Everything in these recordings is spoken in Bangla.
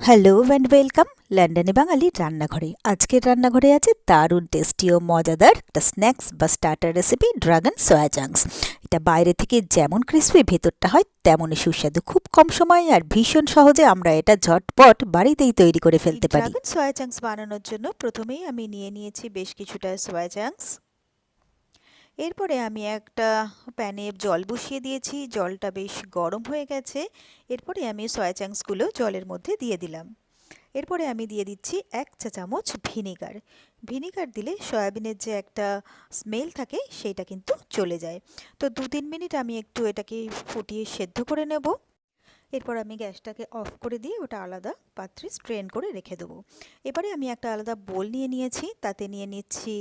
হ্যালো অ্যান্ড ওয়েলকাম লন্ডনে বাঙালি রান্নাঘরে। আজকের রান্নাঘরে আছে দারুণ টেস্টি ও মজাদার একটা স্ন্যাক্স বা starter recipe dragon soya chunks এটা বাইরে থেকে যেমন ক্রিসপি ভেতরটা হয় তেমনই সুস্বাদু। খুব কম সময়ে আর ভীষণ সহজে আমরা এটা ঝটপট বাড়িতেই তৈরি করে ফেলতে পারি। ড্রাগন সয়া চাংস বানানোর জন্য প্রথমেই আমি নিয়ে নিয়েছি বেশ কিছুটা সয়া চাংস এরপরে আমি একটা প্যানে জল বসিয়ে দিয়েছি, জলটা বেশ গরম হয়ে গেছে। এরপরে আমি সয়া চাংসগুলো জলের মধ্যে দিয়ে দিলাম। এরপরে আমি দিয়ে দিচ্ছি এক চা চামচ ভিনিগার। ভিনিগার দিলে সয়াবিনের যে একটা স্মেল থাকে সেইটা কিন্তু চলে যায়। তো দু তিন মিনিট আমি একটু এটাকে ফুটিয়ে সেদ্ধ করে নেব। এরপর আমি গ্যাসটাকে অফ করে দিয়ে ওটা আলাদা পাত্রে স্ট্রেন করে রেখে দেবো। এবারে আমি একটা আলাদা বোল নিয়ে নিয়েছি, তাতে নিয়ে নিচ্ছি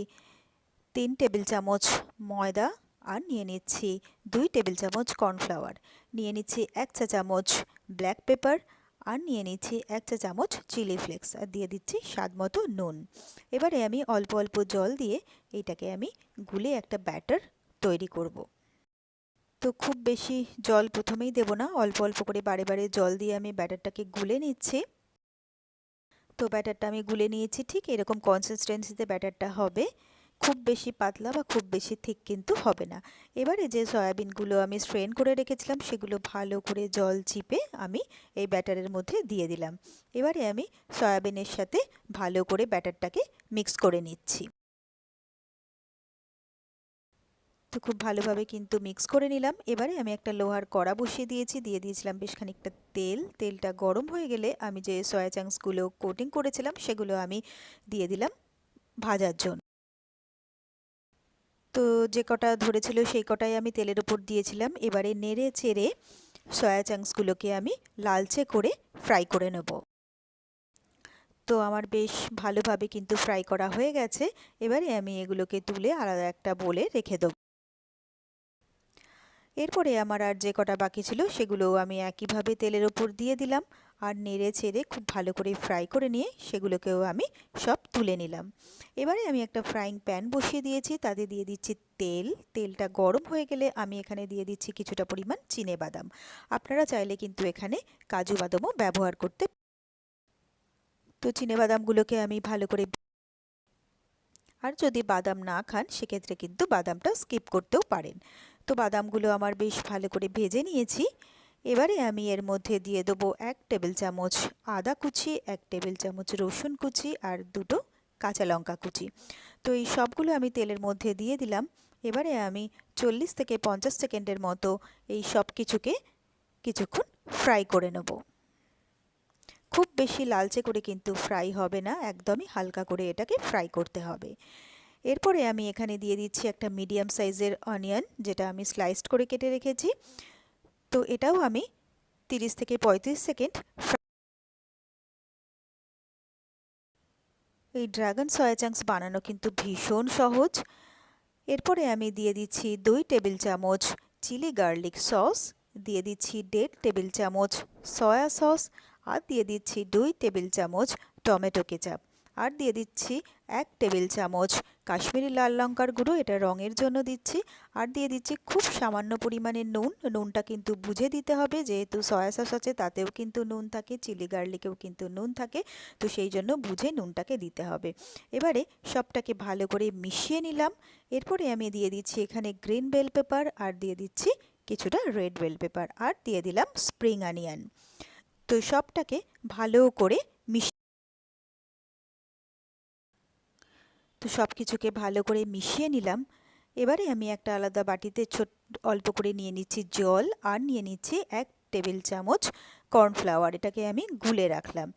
তিন টেবিল চামচ ময়দা আর নিয়ে নিচ্ছি দুই টেবিল চামচ কর্নফ্লাওয়ার। নিয়ে নিচ্ছি এক চা চামচ ব্ল্যাক পেপার আর নিয়ে নিচ্ছি এক চা চামচ চিলি ফ্লেক্স আর দিয়ে দিচ্ছি স্বাদ মতো নুন। এবারে আমি অল্প অল্প জল দিয়ে এইটাকে আমি গুলে একটা ব্যাটার তৈরি করব। তো খুব বেশি জল প্রথমেই দেব না, অল্প অল্প করে বারে বারে জল দিয়ে আমি ব্যাটারটাকে গুলে নিচ্ছি। তো ব্যাটারটা আমি গুলে নিয়েছি, ঠিক এরকম কনসিস্টেন্সিতে ব্যাটারটা হবে। খুব বেশি পাতলা বা খুব বেশি ঠিক কিন্তু হবে না। এবারে যে সয়াবিনগুলো আমি স্ট্রেন করে রেখেছিলাম, সেগুলো ভালো করে জল চিপে আমি এই ব্যাটারের মধ্যে দিয়ে দিলাম। এবারে আমি সয়াবিনের সাথে ভালো করে ব্যাটারটাকে মিক্স করে নিচ্ছি। তো খুব ভালোভাবে কিন্তু মিক্স করে নিলাম। এবারে আমি একটা লোহার কড়া বসিয়ে দিয়েছি, দিয়ে দিয়েছিলাম বেশ খানিকটা তেল। তেলটা গরম হয়ে গেলে আমি যে সয়া চাংসগুলো কোটিং করেছিলাম, সেগুলো আমি দিয়ে দিলাম ভাজার জন্য। তো যে কটা ধরেছিল সেই কটাই আমি তেলের উপর দিয়েছিলাম। এবারে নেড়ে চেড়ে সয়া চাংসগুলোকে আমি লালচে করে ফ্রাই করে নেব। তো আমার বেশ ভালোভাবে কিন্তু ফ্রাই করা হয়ে গেছে। এবারে আমি এগুলোকে তুলে আলাদা একটা বলে রেখে দেবো। এরপরে আমার আর যে কটা বাকি ছিল সেগুলোও আমি একইভাবে তেলের ওপর দিয়ে দিলাম। আর নেড়ে ছেড়ে খুব ভালো করে ফ্রাই করে নিয়ে সেগুলোকেও আমি সব তুলে নিলাম। এবারে আমি একটা ফ্রাইং প্যান বসিয়ে দিয়েছি, তাতে দিয়ে দিচ্ছি তেল। তেলটা গরম হয়ে গেলে আমি এখানে দিয়ে দিচ্ছি কিছুটা পরিমাণ চিনে বাদাম। আপনারা চাইলে কিন্তু এখানে কাজু বাদামও ব্যবহার করতে তো চিনে বাদামগুলোকে আমি ভালো করে আর যদি বাদাম না খান, সেক্ষেত্রে কিন্তু বাদামটা স্কিপ করতেও পারেন। তো বাদামগুলো আমার বেশ ভালো করে ভেজে নিয়েছি। এবারে আমি এর মধ্যে দিয়ে দেবো এক টেবিল চামচ আদা কুচি, এক টেবিল চামচ রসুন কুচি আর দুটো কাঁচা লঙ্কা কুচি। তো এই সবগুলো আমি তেলের মধ্যে দিয়ে দিলাম। এবারে আমি চল্লিশ থেকে পঞ্চাশ সেকেন্ডের মতো এই সব কিছুকে কিছুক্ষণ ফ্রাই করে নেব। খুব বেশি লালচে করে কিন্তু ফ্রাই হবে না, একদমই হালকা করে এটাকে ফ্রাই করতে হবে। এরপরে আমি এখানে দিয়ে দিচ্ছি একটা মিডিয়াম সাইজের অনিয়ন, যেটা আমি স্লাইসড করে কেটে রেখেছি। তো এটাও আমি তিরিশ থেকে পঁয়ত্রিশ সেকেন্ড এই ড্রাগন সয়া চাংস বানানো কিন্তু ভীষণ সহজ। এরপরে আমি দিয়ে দিচ্ছি দুই টেবিল চামচ চিলি গার্লিক সস, দিয়ে দিচ্ছি দেড় টেবিল চামচ সয়া সস আর দিয়ে দিচ্ছি দুই টেবিল চামচ টমেটো কেচাপ। আর দিয়ে দিচ্ছি এক টেবিল চামচ। কাশ্মীরি লাল লঙ্কার গুঁড়ো, এটা রঙের জন্য দিচ্ছি। আর দিয়ে দিচ্ছি খুব সামান্য পরিমাণে নুন। নুনটা কিন্তু বুঝে দিতে হবে, যেহেতু সয়া সস আছে, তাতেও কিন্তু নুন থাকে, চিলি গার্লিকেও কিন্তু নুন থাকে, তো সেই জন্য বুঝে নুনটাকে দিতে হবে। এবারে সবটাকে ভালো করে মিশিয়ে নিলাম। এরপরে আমি দিয়ে দিচ্ছি এখানে গ্রিন বেল পেপার, আর দিয়ে দিচ্ছি কিছুটা রেড বেল পেপার, আর দিয়ে দিলাম স্প্রিং অনিয়ন। তো সবটাকে ভালো করে তো সব কিছুকে ভালো করে মিশিয়ে নিলাম। এবারে আমি একটা আলাদা বাটিতে ছোট, অল্প করে নিয়ে নিচ্ছি জল আর নিয়ে নিচ্ছি এক টেবিল চামচ কর্নফ্লাওয়ার, এটাকে আমি গুলে রাখলাম।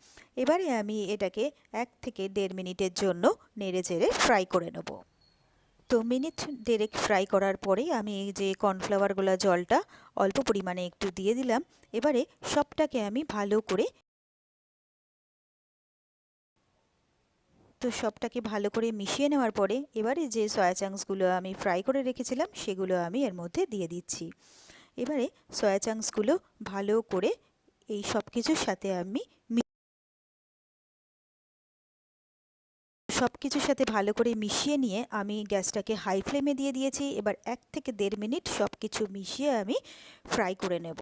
এবারে আমি এটাকে এক থেকে দেড় মিনিটের জন্য নেড়ে চেড়ে ফ্রাই করে নেব। তো মিনিট দেড়েক ফ্রাই করার পরে আমি যে কর্নফ্লাওয়ারগুলো জলটা অল্প পরিমাণে একটু দিয়ে দিলাম। এবারে সবটাকে আমি ভালো করে তো সবটাকে ভালো করে মিশিয়ে নেওয়ার পরে এবারে যে সয়া চাংসগুলো আমি ফ্রাই করে রেখেছিলাম, সেগুলো আমি এর মধ্যে দিয়ে দিচ্ছি। এবারে সয়া চাংসগুলো ভালো করে এই সব কিছুর সাথে আমি সব কিছুর সাথে ভালো করে মিশিয়ে নিয়ে আমি গ্যাসটাকে হাই ফ্লেমে দিয়ে দিয়েছি। এবার এক থেকে দেড় মিনিট সব কিছু মিশিয়ে আমি ফ্রাই করে নেব।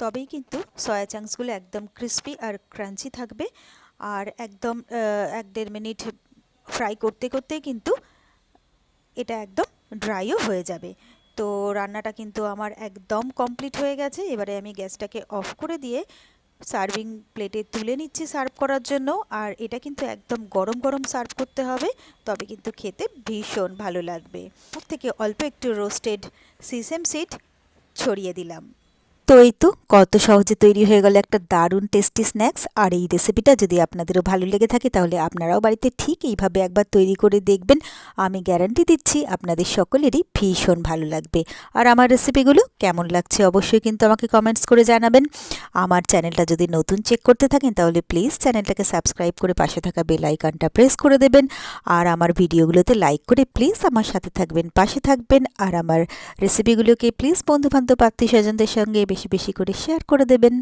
তবেই কিন্তু সয়া চাংসগুলো একদম ক্রিস্পি আর ক্রাঞ্চি থাকবে। আর একদম এক দেড় মিনিট ফ্রাই করতে করতেই কিন্তু এটা একদম ড্রাইও হয়ে যাবে। তো রান্নাটা কিন্তু আমার একদম কমপ্লিট হয়ে গেছে। এবারে আমি গ্যাসটাকে অফ করে দিয়ে সার্ভিং প্লেটে তুলে নিচ্ছি সার্ভ করার জন্য। আর এটা কিন্তু একদম গরম গরম সার্ভ করতে হবে। তবে কিন্তু খেতে ভীষণ ভালো লাগবে। থেকে অল্প একটু রোস্টেড সিসেম সিড ছড়িয়ে দিলাম। তো এই তো, কত সহজে তৈরি হয়ে গেল একটা দারুণ টেস্টি স্ন্যাক্স আর এই রেসিপিটা যদি আপনাদেরও ভালো লেগে থাকে, তাহলে আপনারাও বাড়িতে ঠিক এইভাবে একবার তৈরি করে দেখবেন। আমি গ্যারান্টি দিচ্ছি, আপনাদের সকলেরই ভীষণ ভালো লাগবে। আর আমার রেসিপিগুলো কেমন লাগছে অবশ্যই কিন্তু আমাকে কমেন্টস করে জানাবেন। আমার চ্যানেলটা যদি নতুন চেক করতে থাকেন, তাহলে প্লিজ চ্যানেলটাকে সাবস্ক্রাইব করে পাশে থাকা বেল আইকনটা প্রেস করে দেবেন। আর আমার ভিডিওগুলোতে লাইক করে প্লিজ আমার সাথে থাকবেন, পাশে থাকবেন। আর আমার রেসিপিগুলোকে প্লিজ বন্ধুবান্ধব আত্মীয় স্বজনদের সঙ্গে বেশি বেশি করে শেয়ার করে দেবেন।